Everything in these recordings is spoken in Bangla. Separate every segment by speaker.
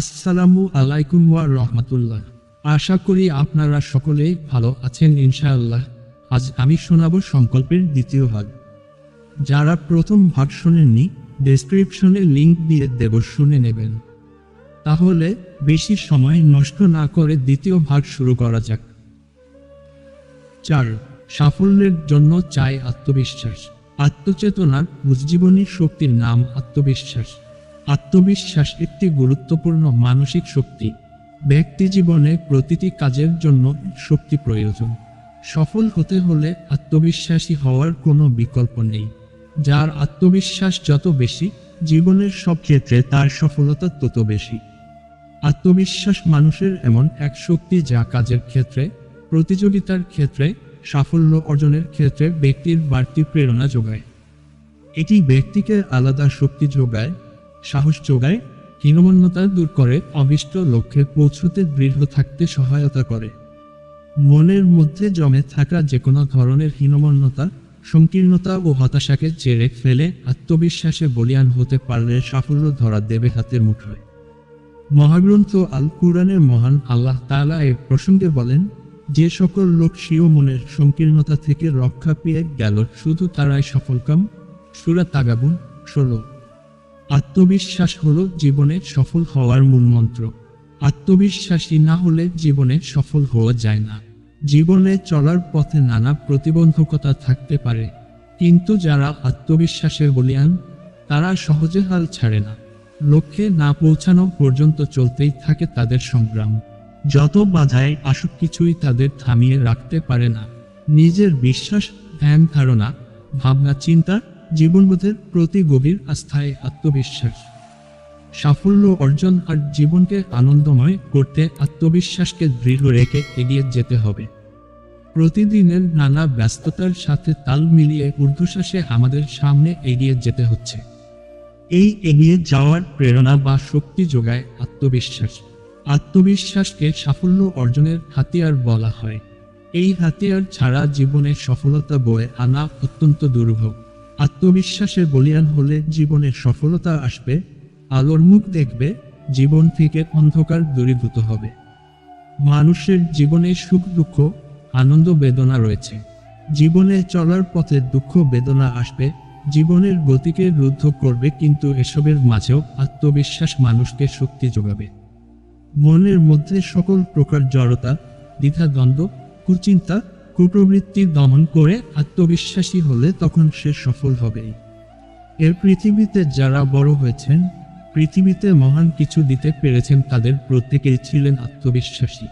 Speaker 1: আসসালামু আলাইকুম ওয়া রহমতুল্লাহ। আশা করি আপনারা সকলেই ভালো আছেন ইনশাআল্লাহ। আজ আমি শোনাব সংকল্পের দ্বিতীয় ভাগ। যারা প্রথম ভাগ শোনেননি ডেসক্রিপশনে লিংক দিয়ে দেব, শুনে নেবেন। তাহলে বেশি সময় নষ্ট না করে দ্বিতীয় ভাগ শুরু করা যাক। চার, সাফল্যের জন্য চাই আত্মবিশ্বাস। আত্মচেতনার উজ্জীবনী শক্তির নাম আত্মবিশ্বাস। আত্মবিশ্বাস একটি গুরুত্বপূর্ণ মানসিক শক্তি। ব্যক্তি জীবনে প্রতিটি কাজের জন্য শক্তি প্রয়োজন। সফল হতে হলে আত্মবিশ্বাসী হওয়ার কোনো বিকল্প নেই। যার আত্মবিশ্বাস যত বেশি, জীবনের সব ক্ষেত্রে তার সফলতা তত বেশি। আত্মবিশ্বাস মানুষের এমন এক শক্তি যা কাজের ক্ষেত্রে, প্রতিযোগিতার ক্ষেত্রে, সাফল্য অর্জনের ক্ষেত্রে ব্যক্তির বাড়তি প্রেরণা যোগায়। এটি ব্যক্তিকে আলাদা শক্তি যোগায় সাহস যোগায়, হীনমন্যতা দূর করে, অবিষ্ট লক্ষ্যে পৌঁছতে দৃঢ় থাকতে সহায়তা করে। মনের মধ্যে জমে থাকা যে কোনো ধরনের হীনমন্যতা, সংকীর্ণতা ও হতাশাকে চেড়ে ফেলে আত্মবিশ্বাসে বলিয়ান হতে পারলে সাফল্য ধরা দেবে হাতের মুঠোয়। মহাগ্রন্থ আল কুরআনের মহান আল্লাহ তাআলা এ প্রসঙ্গে বলেন, যে সকল লোক স্বীয় মনের সংকীর্ণতা থেকে রক্ষা পেয়ে গেল, শুধু তারাই সফলকাম। সুরা তাগাবুন, ষোলো। আত্মবিশ্বাস হলো জীবনে সফল হওয়ার মূল মন্ত্র আত্মবিশ্বাসী না হলে জীবনে সফল হওয়া যায় না। জীবনে চলার পথে নানা প্রতিবন্ধকতা থাকতে পারে, কিন্তু যারা আত্মবিশ্বাসের বলিয়ান, তারা সহজে হাল ছাড়ে না। লক্ষ্যে না পৌঁছানো পর্যন্ত চলতেই থাকে তাদের সংগ্রাম। যত বাধায় আসুক কিছুই তাদের থামিয়ে রাখতে পারে না। নিজের বিশ্বাস, ধ্যান, ধারণা, ভাবনা, চিন্তা জীবনবোধের প্রতি গভীর আস্থায় আত্মবিশ্বাস। সাফল্য অর্জন আর জীবনকে আনন্দময় করতে আত্মবিশ্বাসকে দৃঢ় রেখে এগিয়ে যেতে হবে। প্রতিদিনের নানা ব্যস্ততার সাথে তাল মিলিয়ে ঊর্ধ্বশ্বাসে আমাদের সামনে এগিয়ে যেতে হচ্ছে। এই এগিয়ে যাওয়ার প্রেরণা বা শক্তি যোগায় আত্মবিশ্বাস। আত্মবিশ্বাসকে সাফল্য অর্জনের হাতিয়ার বলা হয়। এই হাতিয়ার ছাড়া জীবনে সফলতা বয়ে আনা অত্যন্ত দুর্ভোগ। আত্মবিশ্বাসের বলিয়ান হলে জীবনে সফলতা আসবে, আলোর মুখ দেখবে, জীবন থেকে অন্ধকার দূরীভূত হবে। মানুষের জীবনে সুখ, দুঃখ, আনন্দ, বেদনা রয়েছে। জীবনে চলার পথে দুঃখ, বেদনা আসবে, জীবনের গতিকে রুদ্ধ করবে, কিন্তু এসবের মাঝেও আত্মবিশ্বাস মানুষকে শক্তি যোগাবে। মনের মধ্যে সকল প্রকার জড়তা, দ্বিধাদ্বন্দ্ব, কুচিন্তা কুপ্রবৃত্তি দমন করে আত্মবিশ্বাসী হলে তখন সে সফল হবেই। এর পৃথিবীতে যারা বড় হয়েছেন, পৃথিবীতে মহান কিছু দিতে পেরেছেন তাদের প্রত্যেকেই ছিলেন আত্মবিশ্বাসী।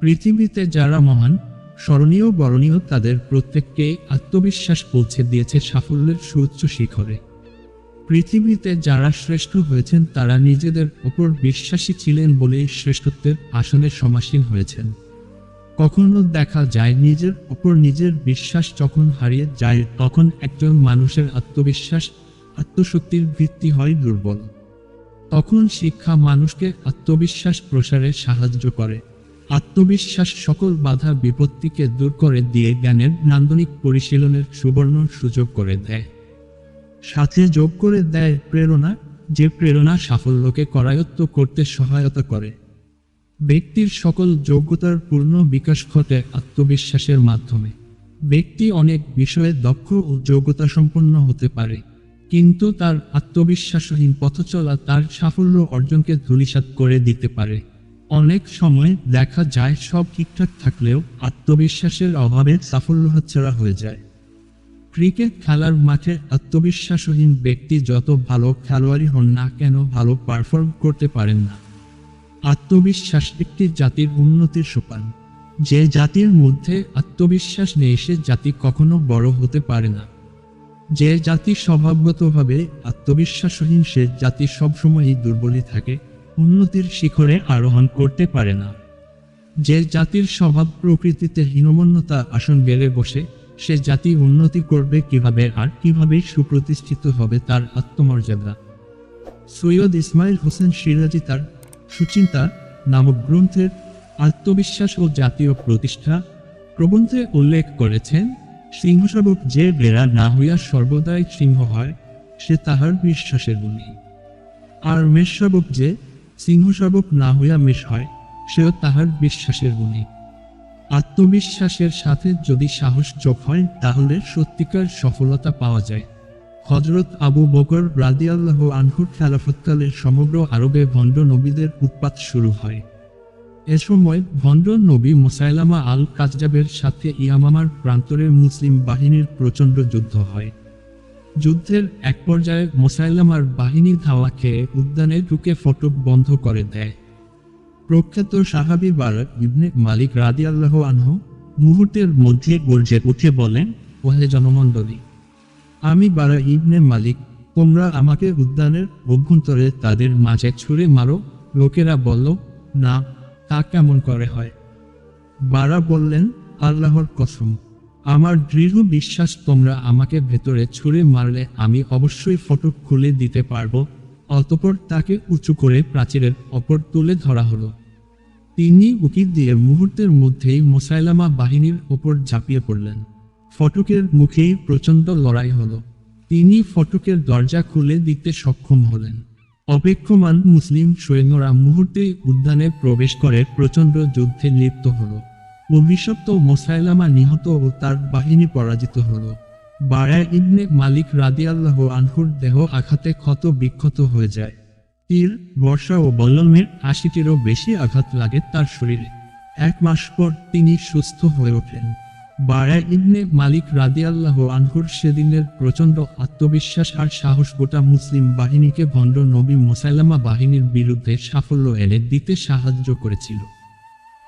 Speaker 1: পৃথিবীতে যারা মহান, স্মরণীয়, বরণীয় তাদের প্রত্যেককে আত্মবিশ্বাস পৌঁছে দিয়েছে সাফল্যের সুউচ্চ শিখরে। পৃথিবীতে যারা শ্রেষ্ঠ হয়েছেন তারা নিজেদের ওপর বিশ্বাসী ছিলেন বলেই শ্রেষ্ঠত্বের আসনে সমাসীন হয়েছেন। কখনো দেখা যায় নিজের ওপর নিজের বিশ্বাস যখন হারিয়ে যায়, তখন একজন মানুষের আত্মবিশ্বাস, আত্মশক্তির ভিত্তি হয় দুর্বল। তখন শিক্ষা মানুষকে আত্মবিশ্বাস প্রসারে সাহায্য করে। আত্মবিশ্বাস সকল বাধা বিপত্তিকে দূর করে দিয়ে জ্ঞানের নান্দনিক পরিশীলনের সুবর্ণ সুযোগ করে দেয়। সাথে যোগ করে দেয় প্রেরণা, যে প্রেরণা সাফল্যকে করায়ত্ত করতে সহায়তা করে। ব্যক্তির সকল যোগ্যতার পূর্ণ বিকাশ ঘটে আত্মবিশ্বাসের মাধ্যমে। ব্যক্তি অনেক বিষয়ে দক্ষ ও যোগ্যতা সম্পন্ন হতে পারে, কিন্তু তার আত্মবিশ্বাসহীন পথচলা তার সাফল্য অর্জনকে ধূলিসাৎ করে দিতে পারে। অনেক সময় দেখা যায় সব ঠিকঠাক থাকলেও আত্মবিশ্বাসের অভাবে সাফল্য হাতছাড়া হয়ে যায়। ক্রিকেট খেলার মাঠে আত্মবিশ্বাসহীন ব্যক্তি যত ভালো খেলোয়াড়ই হন না কেন ভালো পারফর্ম করতে পারেন না। আত্মবিশ্বাস একটি জাতির উন্নতির সোপান। যে জাতির মধ্যে আত্মবিশ্বাস নেই, সে জাতি কখনো বড় হতে পারে না। যে জাতি স্বভাবগতভাবে আত্মবিশ্বাসহীন, সে জাতি সবসময়ই দুর্বলই থাকে, উন্নতির শিখরে আরোহণ করতে পারে না। যে জাতির স্বভাব প্রকৃতিতে হীনমন্যতা আসন বেড়ে বসে, সে জাতি উন্নতি করবে কীভাবে আর কীভাবে সুপ্রতিষ্ঠিত হবে তার আত্মমর্যাদা। সৈয়দ ইসমাইল হোসেন সিরাজি তার সুচিন্তা নামক গ্রন্থের আত্মবিশ্বাস ও জাতীয় প্রতিষ্ঠা প্রবন্ধে উল্লেখ করেছেন সিংহশাবক যে বেড়া না হইয়া সর্বদাই সিংহ হয়, সে তাহার বিশ্বাসের বলি আর মেষশাবক যে সিংহশাবক না হইয়া মেষ হয়, সেও তাহার বিশ্বাসের গুণী আত্মবিশ্বাসের সাথে যদি সাহস যোগ হয়, তাহলে সত্যিকার সফলতা পাওয়া যায়। হজরত আবু বকর রাদিয়াল্লাহ আনহুর খেলাফতকালে সমগ্র আরবে ভণ্ড নবীদের উৎপাত শুরু হয়। এ সময় ভণ্ড নবী মোসাইলামা আল কাজজাবের সাথে ইয়ামামার প্রান্তরের মুসলিম বাহিনীর প্রচণ্ড যুদ্ধ হয়। যুদ্ধের এক পর্যায়ে মোসাইলামার বাহিনী ধাওয়া খেয়ে উদ্যানে ঢুকে ফটক বন্ধ করে দেয়। প্রখ্যাত সাহাবি বারাক ইবনে মালিক রাদিয়াল্লাহ আনহু মুহূর্তের মধ্যে গর্জে উঠে বলেন, ওহে জনমণ্ডলী আমি বারা ইবনে মালিক, তোমরা আমাকে উদ্যানের অভ্যন্তরে তাদের মাঝে ছুঁড়ে মারো। লোকেরা বলল, না, তা কেমন করে হয়? বারা বললেন, আল্লাহর কসম, আমার দৃঢ় বিশ্বাস তোমরা আমাকে ভেতরে ছুঁড়ে মারলে আমি অবশ্যই ফটক খুলে দিতে পারব। অতপর তাকে উঁচু করে প্রাচীরের অপর তুলে ধরা হলো। তিনি উকিল দিয়ে মুহূর্তের মধ্যেই মোসাইলামা বাহিনীর ওপর ঝাঁপিয়ে পড়লেন। ফটকের মুখেই প্রচণ্ড লড়াই হলো। তিনি ফটকের দরজা খুলে দিতে সক্ষম হলেন। অপেক্ষমান মুসলিম সৈন্যরা মুহূর্তেই উদ্যানে প্রবেশ করে প্রচণ্ড যুদ্ধে লিপ্ত হল। অভিশপ্ত মোসাইলামা নিহত ও তার বাহিনী পরাজিত হলো। বারায় ইবনে মালিক রাদিয়াল্লাহ আনহুর দেহ আঘাতে ক্ষত বিক্ষত হয়ে যায়। তীর, বর্ষা ও বল্লমের আশিটিরও বেশি আঘাত লাগে তার শরীরে। এক মাস পর তিনি সুস্থ হয়ে ওঠেন। বারা ইবনে মালিক রাদিয়াল্লাহ আনহুর সেদিনের প্রচণ্ড আত্মবিশ্বাস আর সাহস গোটা মুসলিম বাহিনীকে ভণ্ড নবী মোসাইলামা বাহিনীর বিরুদ্ধে সাফল্য এনে দিতে সাহায্য করেছিল।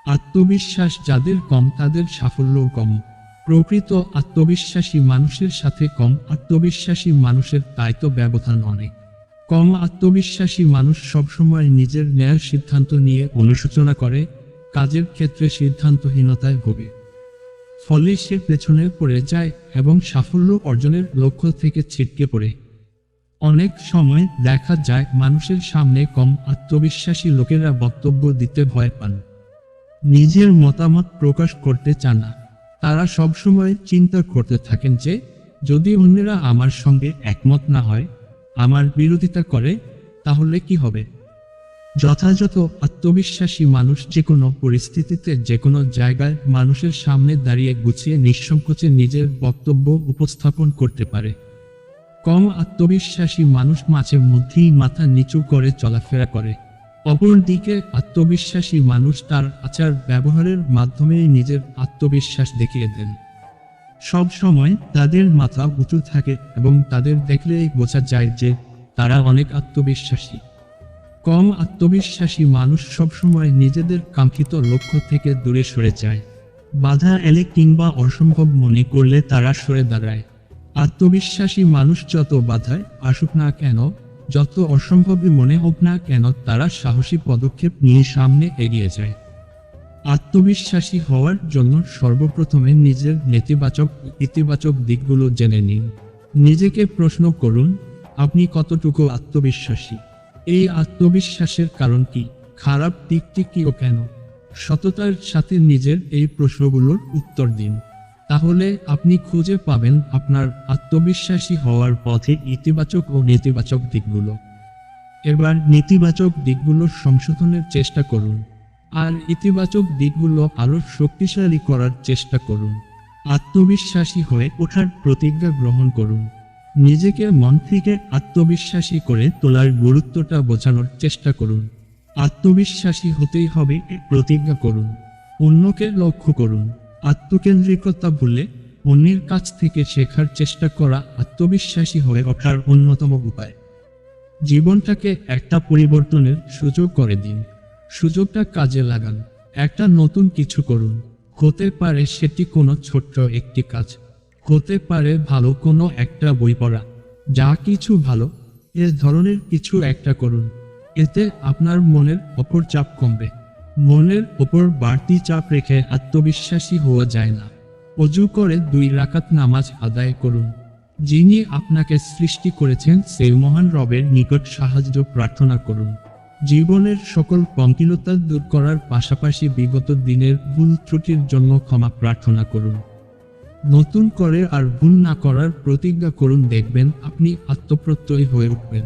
Speaker 1: আত্মবিশ্বাস যাদের কম, তাদের সাফল্যও কম। প্রকৃত আত্মবিশ্বাসী মানুষের সাথে কম, আত্মবিশ্বাসী মানুষের তাই তো ব্যবধান অনেক। কম আত্মবিশ্বাসী মানুষ সবসময় নিজের ন্যায় সিদ্ধান্ত নিয়ে অনুশোচনা করে, কাজের ক্ষেত্রে সিদ্ধান্তহীনতায় ভোগে। ফলে সে পেছনে পড়ে যায় এবং সাফল্য অর্জনের লক্ষ্য থেকে ছিটকে পড়ে। অনেক সময় দেখা যায় মানুষের সামনে কম আত্মবিশ্বাসী লোকেরা বক্তব্য দিতে ভয় পান। নিজের মতামত প্রকাশ করতে চান না। তারা সবসময় চিন্তা করতে থাকেন যে, যদি অন্যেরা আমার সঙ্গে একমত না হয়, আমার বিরোধিতা করে, তাহলে কি হবে? যথাযথ আত্মবিশ্বাসী মানুষ যে কোনো পরিস্থিতিতে, যে কোনো জায়গায় মানুষের সামনে দাঁড়িয়ে গুছিয়ে নিঃসংকোচে নিজের বক্তব্য উপস্থাপন করতে পারে। কম আত্মবিশ্বাসী মানুষ মাঝে মধ্যেই মাথা নিচু করে চলাফেরা করে। অপরদিকে আত্মবিশ্বাসী মানুষ তার আচার ব্যবহারের মাধ্যমে নিজের আত্মবিশ্বাস দেখিয়ে দেন। সব সময় তাদের মাথা উঁচু থাকে এবং তাদের দেখলেই বোঝা যায় যে তারা অনেক আত্মবিশ্বাসী। কম আত্মবিশ্বাসী মানুষ সবসময় নিজেদের কাঙ্ক্ষিত লক্ষ্য থেকে দূরে সরে যায়। বাধা এলে কিংবা অসম্ভব মনে করলে তারা সরে দাঁড়ায়। আত্মবিশ্বাসী মানুষ যত বাধায় আসুক না কেন, যত অসম্ভবই মনে হোক না কেন, তারা সাহসী পদক্ষেপ নিয়ে সামনে এগিয়ে যায়। আত্মবিশ্বাসী হওয়ার জন্য সর্বপ্রথমে নিজের নেতিবাচক, ইতিবাচক দিকগুলো জেনে নিন। নিজেকে প্রশ্ন করুন, আপনি কতটুকু আত্মবিশ্বাসী? এই আত্মবিশ্বাসের কারণ কি? খারাপ দিকটি কি ও কেন? সততার সাথে নিজের এই প্রশ্নগুলোর উত্তর দিন। তাহলে আপনি খুঁজে পাবেন আপনার আত্মবিশ্বাসী হওয়ার পথে ইতিবাচক ও নেতিবাচক দিকগুলো। এবার নেতিবাচক দিকগুলো সংশোধনের চেষ্টা করুন। আর ইতিবাচক দিকগুলো আরও শক্তিশালী করার চেষ্টা করুন। আত্মবিশ্বাসী হয়ে ওঠার প্রতিজ্ঞা গ্রহণ করুন। নিজেকে মন থেকে আত্মবিশ্বাসী করে তোলার গুরুত্বটা বোঝানোর চেষ্টা করুন। আত্মবিশ্বাসী হতেই হবে প্রতিজ্ঞা করুন। অন্যকে লক্ষ্য করুন। আত্মকেন্দ্রিকতা ভুলে অন্যের কাছ থেকে শেখার চেষ্টা করা আত্মবিশ্বাসী হয়ে ওঠার অন্যতম উপায়। জীবনটাকে একটা পরিবর্তনের সুযোগ করে দিন। সুযোগটা কাজে লাগান। একটা নতুন কিছু করুন। হতে পারে সেটি কোনো ছোট্ট একটি কাজ। হতে পারে ভালো কোনো একটা বই পড়া। যা কিছু ভালো, এ ধরনের কিছু একটা করুন। এতে আপনার মনের অপর চাপ কমবে। মনের ওপর বাড়তি চাপ রেখে আত্মবিশ্বাসী হওয়া যায় না। অজু করে দুই রাকাত নামাজ আদায় করুন। যিনি আপনাকে সৃষ্টি করেছেন, সেই মহান রবের নিকট সাহায্য প্রার্থনা করুন। জীবনের সকল পঙ্কিলতা দূর করার পাশাপাশি বিগত দিনের ভুল ত্রুটির জন্য ক্ষমা প্রার্থনা করুন। নতুন করে আর ভুল না করার প্রতিজ্ঞা করুন, দেখবেন আপনি আত্মপ্রত্যয়ী হয়ে উঠবেন।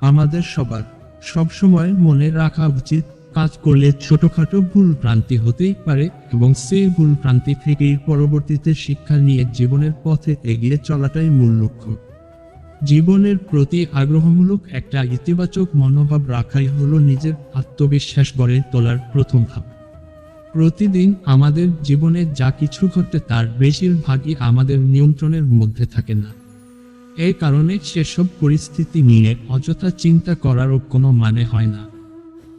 Speaker 1: আমাদের সবার সবসময় মনে রাখা উচিত, কাজ করলে ছোটখাটো ভুল ভ্রান্তি হতেই পারে এবং সেই ভুল ভ্রান্তি থেকেই পরবর্তীতে শিক্ষা নিয়ে জীবনের পথে এগিয়ে চলাটাই মূল লক্ষ্য। জীবনের প্রতি আগ্রহমূলক একটা ইতিবাচক মনোভাব রাখাই হলো নিজের আত্মবিশ্বাস গড়ে তোলার প্রথম ধাপ। প্রতিদিন আমাদের জীবনে যা কিছু ঘটে তার বেশিরভাগই আমাদের নিয়ন্ত্রণের মধ্যে থাকে না। এই কারণে সেসব পরিস্থিতি নিয়ে অযথা চিন্তা করারও কোনো মানে হয় না।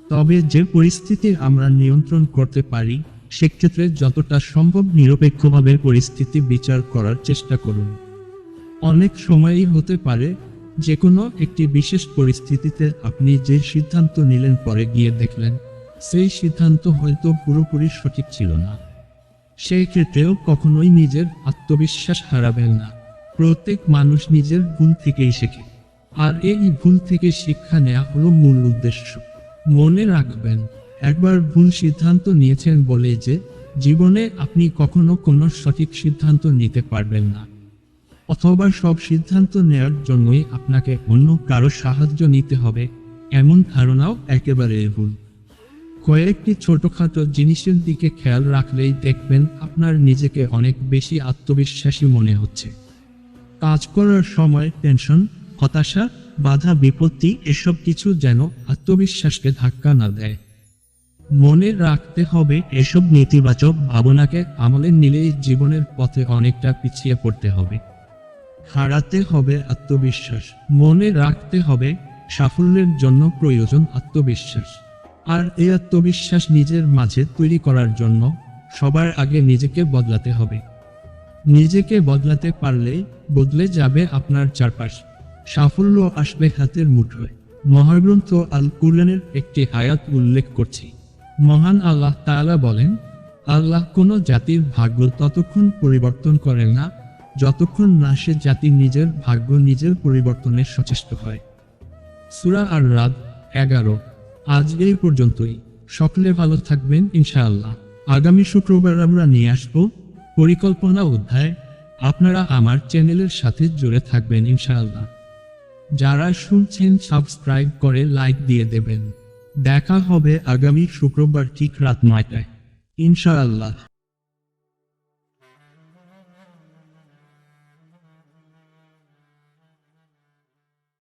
Speaker 1: তবে যে পরিস্থিতি আমরা নিয়ন্ত্রণ করতে পারি, সেক্ষেত্রে যতটা সম্ভব নিরপেক্ষভাবে পরিস্থিতি বিচার করার চেষ্টা করুন। অনেক সময়ই হতে পারে যে কোনো একটি বিশেষ পরিস্থিতিতে আপনি যে সিদ্ধান্ত নিলেন পরে গিয়ে দেখলেন সেই সিদ্ধান্ত হয়তো পুরোপুরি সঠিক ছিল না। সেই ক্ষেত্রেও কখনোই নিজের আত্মবিশ্বাস হারাবেন না। প্রত্যেক মানুষ নিজের ভুল থেকেই শেখে। আর এই ভুল থেকে শিক্ষা নেওয়া হলো মূল উদ্দেশ্য। মনে রাখবেন, একবার ভুল সিদ্ধান্ত নিয়েছেন বলে যে জীবনে আপনি কখনো কোনো সঠিক সিদ্ধান্ত নিতে পারবেন না। অথবা সব সিদ্ধান্ত নেওয়ার জন্যই আপনাকে অন্য কারও সাহায্য নিতে হবে, এমন ধারণাও একেবারে ভুল। কয়েকটি ছোটখাটো জিনিসের দিকে খেয়াল রাখলেই দেখবেন আপনার নিজেকে অনেক বেশি আত্মবিশ্বাসী মনে হচ্ছে। কাজ করার সময় টেনশন, হতাশা, বাধা, বিপত্তি এসব কিছু যেন আত্মবিশ্বাসকে ধাক্কা না দেয়। মনে রাখতে হবে এসব নেতিবাচক ভাবনাকে আমলে নিলেই জীবনের পথে অনেকটা পিছিয়ে পড়তে হবে। হারাতে হবে আত্মবিশ্বাস। মনে রাখতে হবে সাফল্যের জন্য প্রয়োজন আত্মবিশ্বাস। আর এই আত্মবিশ্বাস নিজের মাঝে তৈরি করার জন্য সবার আগে নিজেকে বদলাতে হবে। নিজেকে বদলাতে পারলে বদলে যাবে আপনার চারপাশ। সাফল্য আসবে হাতের মুঠোয়। মহাগ্রন্থ আল কুরআনের একটি আয়াত উল্লেখ করছি। মহান আল্লাহ তাআলা বলেন, আল্লাহ কোনো জাতির ভাগ্য ততক্ষণ পরিবর্তন করেন না, যতক্ষণ না সে জাতি নিজের ভাগ্য নিজের পরিবর্তনের সচেষ্ট হয়। সুরা আর রাত এগারো। আজ এই পর্যন্তই। সকলে ভালো থাকবেন, ইনশাআল্লাহ। আগামী শুক্রবার আমরা নিয়ে আসব পরিকল্পনা অধ্যায়। আপনারা আমার চ্যানেলের সাথে জুড়ে থাকবেন, ইনশাআল্লাহ। যারা শুনছেন, সাবস্ক্রাইব করে লাইক দিয়ে দেবেন। দেখা হবে আগামী শুক্রবার ঠিক রাত নয়টায়। ইনশাআল্লাহ।